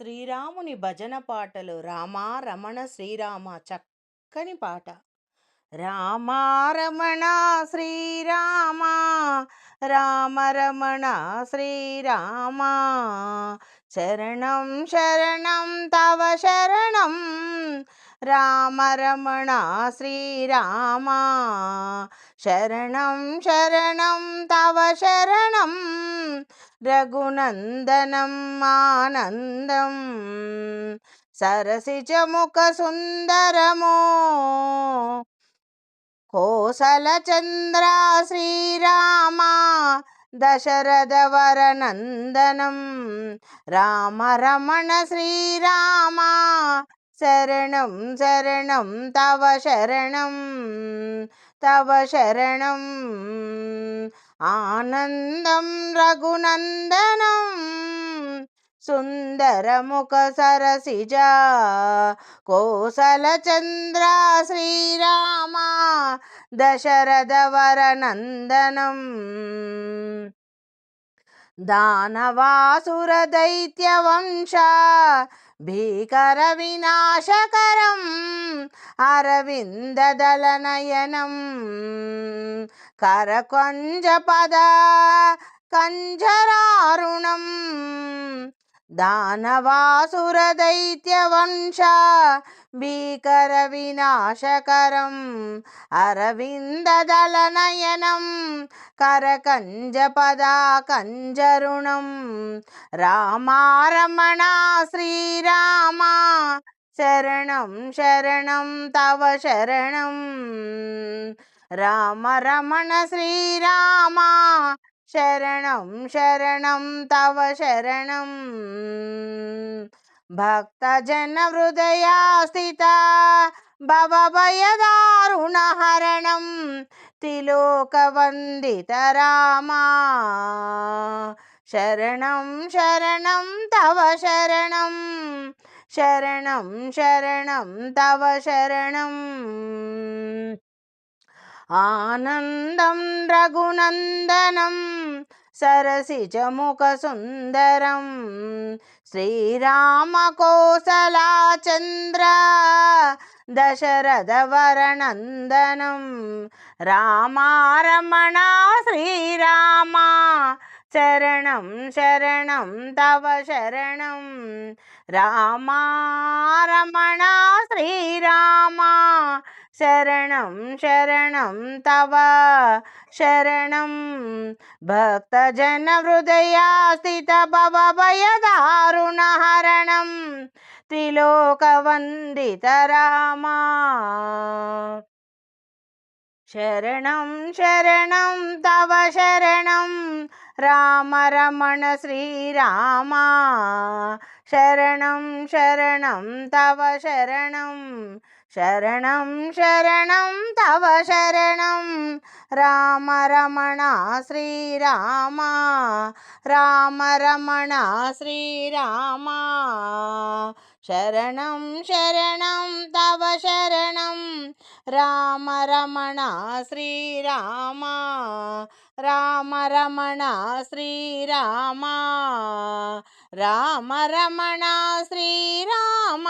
శ్రీరాముని భజన పాటలు రామా రమణ శ్రీరామ చక్కని పాట. రామా రమణ శ్రీరామ రామ రమణ శ్రీరామ శరణం శరణం తవ శరణం రామ రమణ శ్రీరామ శరణం శరణం తవ శరణం రఘునందనం ఆనందం. సరసిజముఖ సుందరమో. కోసల చంద్ర శ్రీరామ. దశరథ వరనందనం. రామ రమణ శ్రీరామ. శరణం శరణం తవ శరణం తవ శరణం ఆనందం రఘునందనం సుందరముఖ సరసిజ కోసల చంద్ర శ్రీరామ దశరథ వరనందనం దానవాసుర దైత్య వంశ భీకర వినాశకరం అరవిందదలనయనం కరకొంజపద కంజరారుణం దానవాసురదైత్యవంశ భీకర వినాశకరం అరవిందదళనయనం కరకంజపదా కంజరుణం రామారమణ శ్రీరామ శరణం శరణం తవ శరణం రామ రమణ శ్రీరామా शरणं शरणं तव शरणं। भक्तजनहृदया स्थिता भवभयदारुणहरणं त्रिलोकवन्दितरामा शरणं शरणं तव शरणं। शरणं शरणं तव शरणम् आनन्दं रघुनन्दनम् సరసి చముఖ సుందరం శ్రీరామకోసలాచంద్ర దశరథవరనందనం రామారమణ శ్రీరామా శరణం శరణం తవ శరణం. రామారమణ శ్రీరామా శరణం శరణం తవ శరణం భక్తజన హృదయా స్థిత భవ హరణం త్రిలోకవందిత రామా శరణం శరణం తవ శరణం రామ రమణ శ్రీరామ శరణం శరణం తవ శరణం. శరణం శరణం తవ శరణం. రామ రమణ శ్రీరామ రామ. రమణ శ్రీరామ శరణం శరణం తవ శరణం. రామ రమణ శ్రీరామ రామ రమణ శ్రీరామ రామ రమణ శ్రీరామ